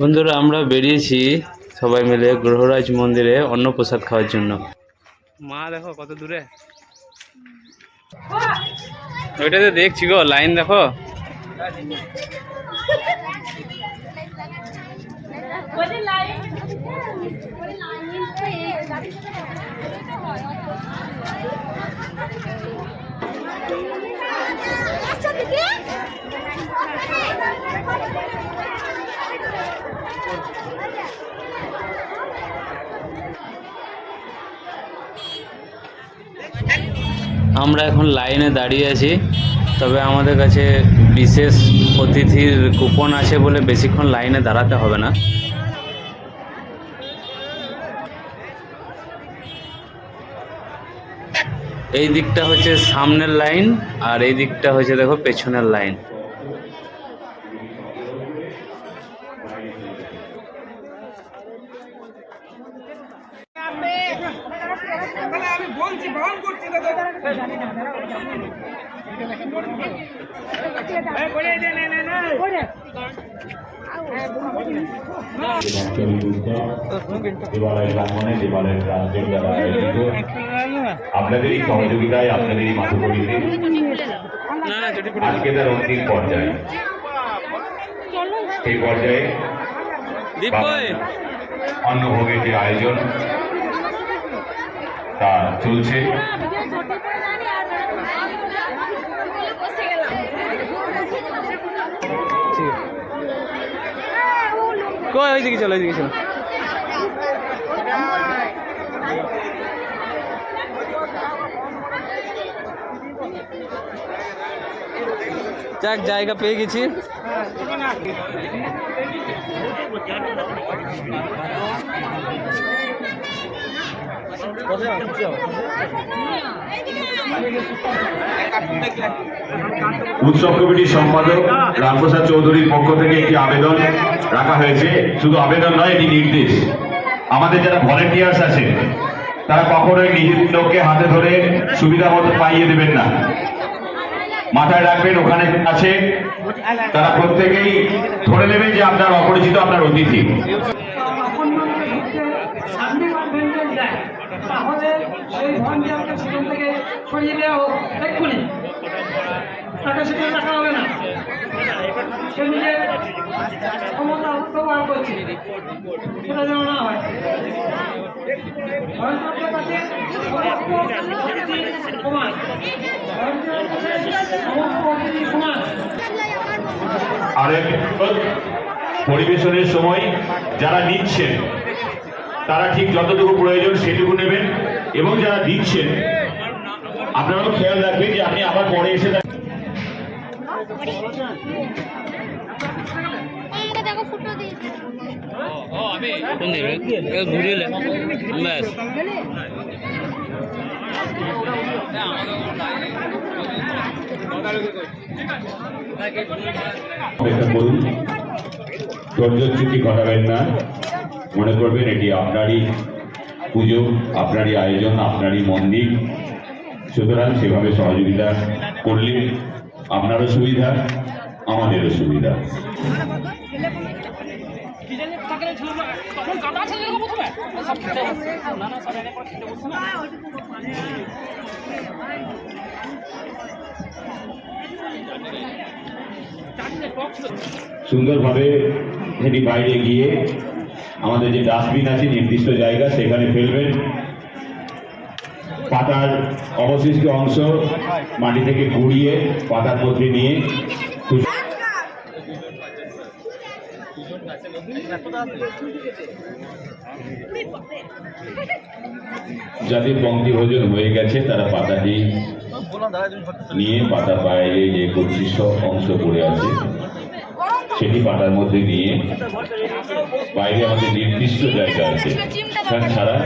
বন্ধুরা আমরা বেরিয়েছি সবাই মিলে গ্রহরাজ মন্দিরে অন্নপ্রসাদ খাওয়ার জন্য। মা দেখো কত দূরে। ওইটাতে দেখছি গো লাইন দেখো। আমরা এখন লাইনে দাঁড়িয়ে আছি। তবে আমাদের কাছে বিশেষ অতিথির কুপন আছে বলে বেশিক্ষণ লাইনে দাঁড়াতে হবে না। এই দিকটা হচ্ছে সামনের লাইন আর এই দিকটা হচ্ছে দেখো পেছনের লাইন। আয়োজিত আপনাদেরই সহযোগিতায় আপনাদেরই মাধুকরীতে না না আজকে তার অন্তিম পর্যায়ে। সেই পর্যায়ে অন্নভোগের যে আয়োজন তা চলছে। কই ওইদিকে চলো ওইদিকে চলো। যাক জায়গা পেয়ে গেছি। উৎসব কমিটির সম্পাদক রামপ্রসাদ চৌধুরীর পক্ষ থেকে একটি আবেদন রাখা হয়েছে। শুধু আবেদন নয়, এটি নির্দেশ। আমাদের যারা ভলেন্টিয়ার্স আছে, তারা কখনোই নিজের লোককে হাতে ধরে সুবিধা মতো পাইয়ে দেবেন না। মাথায় রাখবেন, ওখানে আছে। তারা প্রত্যেকেই ধরে নেবেন যে আপনার অপরিচিত, আপনার অতিথি। সেই ভলেন্টিয়ারকে সেখান থেকে সরিয়ে দেওয়া হোক, এক্ষুনি। তাকে সেখানে রাখা হবে না। সে ক্ষমতা ব্যবহার করছে। সেটা যেন না হয়। পরিবেশনের সময় যারা নিচ্ছেন, তারা ঠিক যতটুকু প্রয়োজন সেটুকু নেবেন। এবং যারা দিচ্ছেন, আপনারাও খেয়াল রাখবেন যে আপনি আবার পরে এসে ধৈর্যচ্যুতি ঘটাবেন না। মনে করবেন এটি আপনারই পুজো, আপনারই আয়োজন, আপনারই মন্দির। সুতরাং সেভাবে সহযোগিতা করলে আপনারও সুবিধা, আমাদেরও সুবিধা। সুন্দরভাবে সেটি বাইরে গিয়ে আমাদের যে ডাস্টবিন আছে, নির্দিষ্ট জায়গা, সেখানে ফেলবেন। পাতার অবশিষ্ট অংশ মাটি থেকে কুড়িয়ে পাতার মধ্যে নিয়ে যাদের পঙ্ক্তি ভোজন হয়ে গেছে, তারা পাতাটি নিয়ে পাতা বাইরে যে কর্চিষ্ঠ অংশ পড়ে আছে সেটি পাতার মধ্যে নিয়ে বাইরে আমাদের নির্দিষ্ট জায়গা আছে। ছাড়া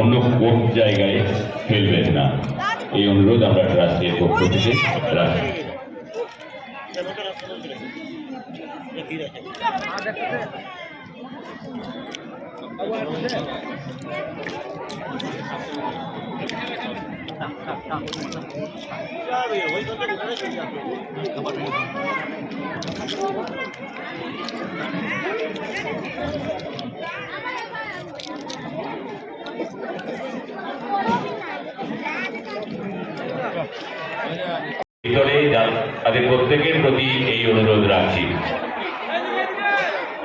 অন্য কোন জায়গায় ফেলবেন না। এই অনুরোধ আমরা ট্রাস্টের পক্ষ থেকে রাখি। ভিতরে তাদের প্রত্যেকের প্রতি এই অনুরোধ রাখছি।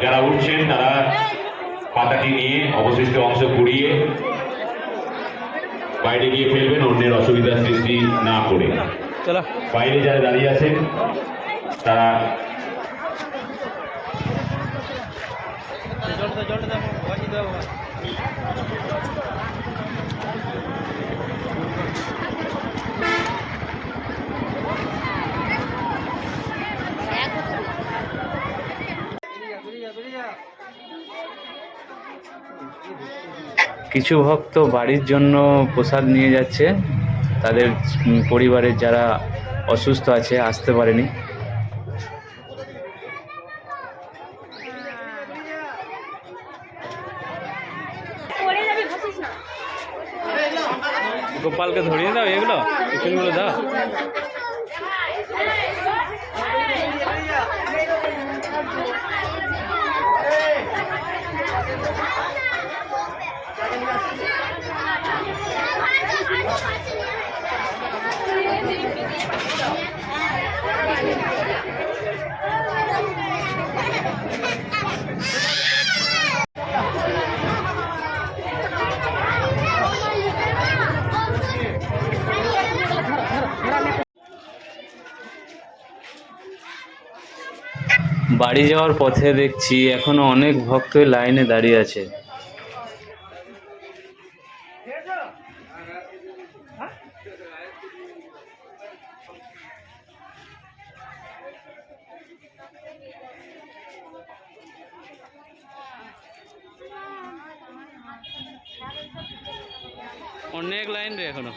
যারা উঠছেন, তারা পাতাটি নিয়ে অবশিষ্ট অংশ কুড়িয়ে বাইরে গিয়ে ফেলবেন অন্যের অসুবিধার সৃষ্টি না করে। বাইরে যারা দাঁড়িয়ে আছেন তারা কিছু ভক্ত বাড়ির জন্য প্রসাদ নিয়ে যাচ্ছে। তাদের পরিবারের যারা অসুস্থ আছে আসতে পারেনি। গোপালকে ধরিয়ে দাও এগুলো টিফিনগুলো দাও। বাড়ি যাওয়ার পথে দেখছি এখনও অনেক ভক্তই লাইনে দাঁড়িয়ে আছে। অনেক লাইন রে এখনও।